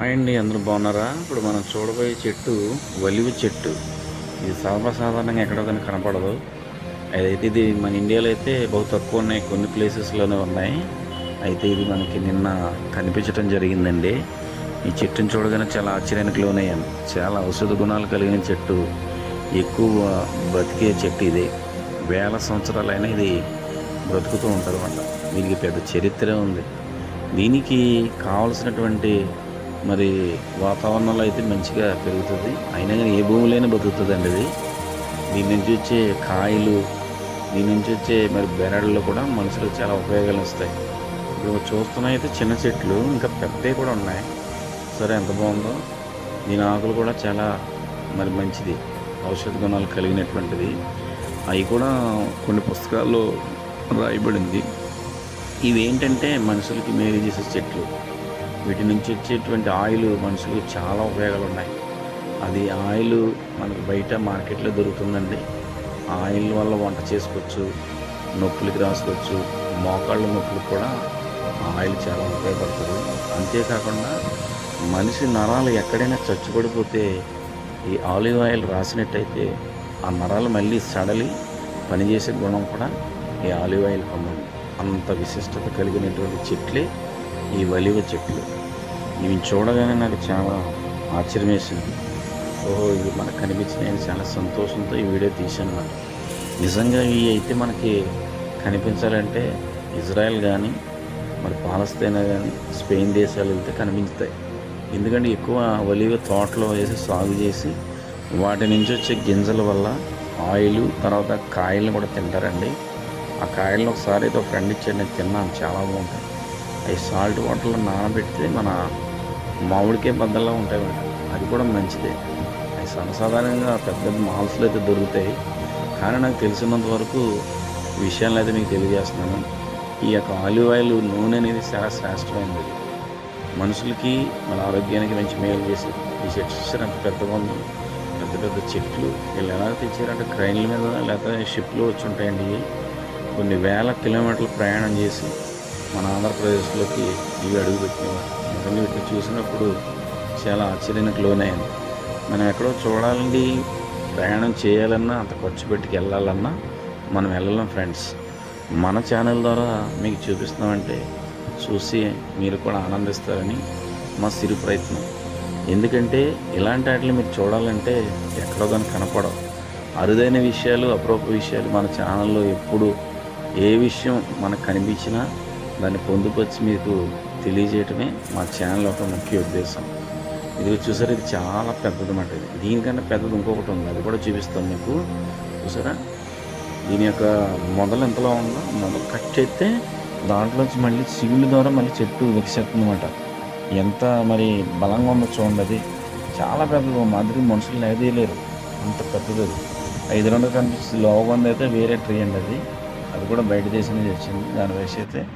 Hi అండి అందరూ బాగున్నారా? ఇప్పుడు మనం చూడబోయే చెట్టు వలివి చెట్టు. ఇది సర్వసాధారణంగా ఎక్కడ దాన్ని కనపడదు. అదైతే ఇది మన ఇండియాలో అయితే బహు తక్కువ ఉన్నాయి కొన్ని ప్లేసెస్లోనే ఉన్నాయి. అయితే ఇది మనకి నిన్న కనిపించడం జరిగిందండి. ఈ చెట్టుని చూడగానే చాలా ఆశ్చర్యానికి లోనయ్యాను. చాలా ఔషధ గుణాలు కలిగిన చెట్టు. ఎక్కువ బతికే చెట్టు ఇది. వేల సంవత్సరాలైనా ఇది బ్రతుకుతూ ఉంటుంది అన్నమాట. దీనికి పెద్ద చరిత్ర ఉంది. దీనికి కావలసినటువంటి మరి వాతావరణంలో అయితే మంచిగా పెరుగుతుంది. అయినా కానీ ఏ భూమిలోనే బతుకుతుంది అండి ఇది దీని నుంచి వచ్చే కాయలు దీని నుంచి వచ్చే మరి బెరడులు కూడా మనుషులకు చాలా ఉపయోగాలు వస్తాయి. ఇప్పుడు చూస్తున్నా అయితే చిన్న చెట్లు ఇంకా పెద్దవి కూడా ఉన్నాయి. సరే ఎంత బాగుందో. దీని ఆకులు కూడా చాలా మరి మంచిది. ఔషధ గుణాలు కలిగినటువంటిది. అవి కూడా కొన్ని పుస్తకాల్లో రాయబడింది. ఇవి ఏంటంటే మనుషులకి మేలు చేసే చెట్లు. వీటి నుంచి వచ్చేటువంటి ఆయిల్ మనుషులకు చాలా ఉపయోగాలు ఉన్నాయి అది ఆయిల్ మనకు బయట మార్కెట్లో దొరుకుతుందండి. ఆయిల్ వల్ల వంట చేసుకోవచ్చు నొప్పులకి రాసుకోవచ్చు మోకాళ్ళ నొప్పులకు కూడా ఆయిల్ చాలా ఉపయోగపడుతుంది. అంతేకాకుండా మనిషి నరాలు ఎక్కడైనా చచ్చుపడిపోతే ఈ ఆలివ్ ఆయిల్ రాసినట్టయితే ఆ నరాలు మళ్ళీ సడలి పనిచేసే గుణం కూడా ఈ ఆలివ్ ఆయిల్ పొందండి అంత విశిష్టత కలిగినటువంటి చెట్లే ఈ వలివ చెట్లు. ఇవి చూడగానే నాకు చాలా ఆశ్చర్యం వేసింది ఓహో ఇవి మనకు కనిపించినాయని చాలా సంతోషంతో ఈ వీడియో తీశాను అన్నమాట. నిజంగా ఇవి అయితే మనకి కనిపించాలంటే ఇజ్రాయెల్ కానీ మరి పాలస్తీనా కానీ స్పెయిన్ దేశాలు వెళ్తే కనిపించుతాయి. ఎందుకంటే ఎక్కువ ఒలివ తోటలో వేసి సాగు చేసి వాటి నుంచి వచ్చే గింజల వల్ల ఆయిల్ తర్వాత కాయలను కూడా తింటారండి. ఆ కాయలను ఒకసారి అయితే ఫ్రెండ్ ఇచ్చాడు నేను తిన్నాను చాలా బాగుంటాయి. అవి సాల్ట్ వాటర్లో నానబెడితే మన మామిడికాయ బద్దల్లా ఉంటాయి మేడం. అది కూడా మంచిదే. అవి సర్వసాధారణంగా పెద్ద మాల్స్లో అయితే దొరుకుతాయి. కానీ నాకు తెలిసినంత వరకు విషయాలు అయితే మీకు తెలియజేస్తున్నాను. ఈ యొక్క ఆలివ్ ఆయిల్ నూనె అనేది చాలా శ్రేష్టమైనది. మనుషులకి మన ఆరోగ్యానికి మంచి మేలు చేసి ఈ చెట్టు చూసారు? అంత పెద్దగా ఉంది. పెద్ద పెద్ద చెట్లు. వీళ్ళు ఎలా తెచ్చారంటే క్రైన్ల మీద లేకపోతే షిప్లు వచ్చి ఉంటాయండి. కొన్ని వేల కిలోమీటర్లు ప్రయాణం చేసి మన ఆంధ్రప్రదేశ్లోకి ఇవి అడుగుపెట్టినవారు నిజంగా వీటిని చూసినప్పుడు చాలా ఆశ్చర్యానికి లోనైంది. మనం ఎక్కడో చూడాలండి ప్రయాణం చేయాలన్నా అంత ఖర్చు పెట్టుకు వెళ్ళాలన్నా మనం వెళ్ళలేం ఫ్రెండ్స్. మన ఛానల్ ద్వారా మీకు చూపిస్తామంటే చూసి మీరు కూడా ఆనందిస్తారని మా సిరి ప్రయత్నం. ఎందుకంటే ఇలాంటి వాటిని మీరు చూడాలంటే ఎక్కడో కానీ కనపడవు. అరుదైన విషయాలు అప్రోప విషయాలు మన ఛానల్లో ఎప్పుడు ఏ విషయం మనకు కనిపించినా దాన్ని పొందుపరిచి మీకు తెలియజేయటమే మా ఛానల్ యొక్క ముఖ్య ఉద్దేశం. ఇది చూసారా? ఇది చాలా పెద్దదన్నమాట ఇది. దీనికన్నా పెద్దది ఇంకొకటి ఉంది. అది కూడా చూపిస్తాం మీకు. చూసారా? దీని యొక్క మొదలు ఎంతలో ఉందో మొదలు కట్ చేస్తే దాంట్లోంచి మళ్ళీ సివిల్ ద్వారా మళ్ళీ చెట్టు వికసిస్తుందన్నమాట ఎంత మరి బలంగా ఉందో చూడండి అది. చాలా పెద్దది మాదిరి మనుషులు లేదేయలేరు అంత పెద్దది అది. ఐదు రెండు కనిపిస్తుంది. లోగా ఉంది అయితే వేరే ట్రీ అండి అది. అది కూడా బయట దేశం నుంచి వచ్చింది. దాని వయసు అయితే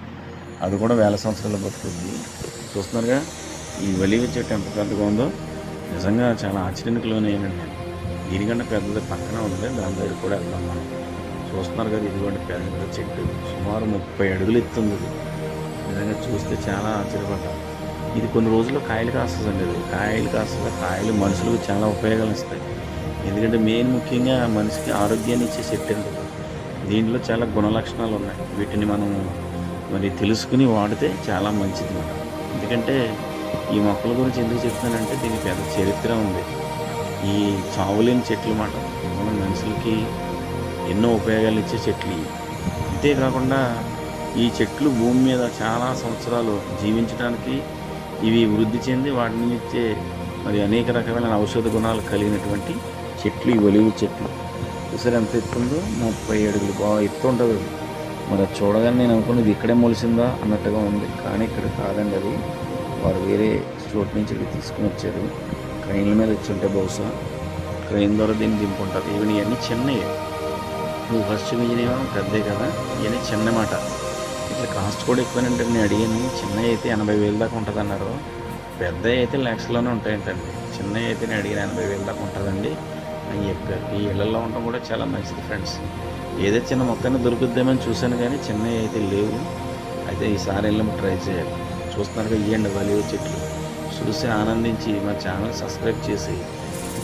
అది కూడా వేల సంవత్సరాలు బతుకుతుంది. చూస్తున్నారుగా ఈ వలివ చెట్టు ఎంత పెద్దగా ఉందో నిజంగా చాలా ఆశ్చర్యానికి లోనయ్యానండి నేను దీనికన్నా పెద్దది పక్కన ఉంది దాని దగ్గర కూడా వెళ్దాం మనం. చూస్తున్నారు కదా ఇదిగోండి పెద్ద చెట్టు. సుమారు ముప్పై అడుగులు ఎత్తుంది నిజంగా చూస్తే చాలా ఆశ్చర్యపడ్డాను ఇది కొన్ని రోజుల్లో కాయలు కాస్తుందండి ఇది. కాయలు కాస్తుంది కాయలు మనుషులకు చాలా ఉపయోగాలు ఇస్తాయి ఎందుకంటే మెయిన్ ముఖ్యంగా మనిషికి ఆరోగ్యాన్ని ఇచ్చే చెట్టు దీంట్లో చాలా గుణ లక్షణాలు ఉన్నాయి. వీటిని మనం మరి తెలుసుకుని వాడితే చాలా మంచిది మాట ఎందుకంటే ఈ మొక్కల గురించి ఎందుకు చెప్తున్నానంటే దీనికి పెద్ద చరిత్ర ఉంది. ఈ చావులేని చెట్లు మాట మన మనుషులకి ఎన్నో ఉపయోగాలు ఇచ్చే చెట్లు అంతేకాకుండా ఈ చెట్లు భూమి మీద చాలా సంవత్సరాలు జీవించడానికి ఇవి వృద్ధి చెంది వాటిని ఇచ్చే మరి అనేక రకమైన ఔషధ గుణాలు కలిగినటువంటి చెట్లు ఈ ఒలివి చెట్లు. ఎంత ఎత్తుందో? ముప్పై అడుగులు. బాగా ఎత్తు ఉంటుంది మరి అది చూడగానే నేను అనుకున్నది ఇక్కడే మొలిసిందా అన్నట్టుగా ఉంది. కానీ ఇక్కడ కాదండి అది. వారు వేరే చోటు నుంచి ఇక్కడ తీసుకుని వచ్చారు. ట్రైన్ల మీద వచ్చి ఉంటే బహుశా ట్రైన్ ద్వారా దీన్ని దింపుంటారు ఈవెన్ ఇవన్నీ చిన్నవి. నువ్వు ఫస్ట్ మిగిలిన పెద్దే కదా. ఇవన్నీ చిన్న మాట. ఇట్లా కాస్ట్ కూడా ఎక్కువనంటే నేను అడిగాను. చిన్నవి అయితే ఎనభై వేలు దాకా ఉంటుంది అన్నారు పెద్ద అయితే లక్షల్లోనే ఉంటాయంటండి. చిన్నవి అయితే నేను అడిగిన ఎనభై వేలు దాకా ఉంటుందండి. అని చెప్పారు ఈ ఇళ్ళలో ఉండడం కూడా చాలా మంచిది ఫ్రెండ్స్. ఏదో చిన్న మొక్కని దొరుకుద్దామని చూశాను కానీ చిన్నవి అయితే లేవు. అయితే ఈసారి వెళ్ళి ట్రై చేయాలి. చూస్తున్నారు ఇవ్వండి వాళ్ళు చెట్లు. చూసి ఆనందించి మా ఛానల్ సబ్స్క్రైబ్ చేసి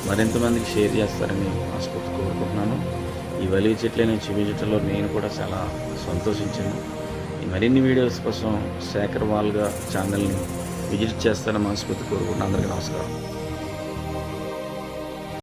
మరింత మందికి షేర్ చేస్తారని మనస్ఫూర్తి కోరుకుంటున్నాను. ఈ వలివి చెట్లని చూపించడంలో నేను కూడా చాలా సంతోషించాను. ఈ మరిన్ని వీడియోస్ కోసం శేఖర్ వాల్గా ఛానల్ని విజిట్ చేస్తారని మనస్ఫూర్తి కోరుకుంటున్నాను. అందరికీ నమస్కారం.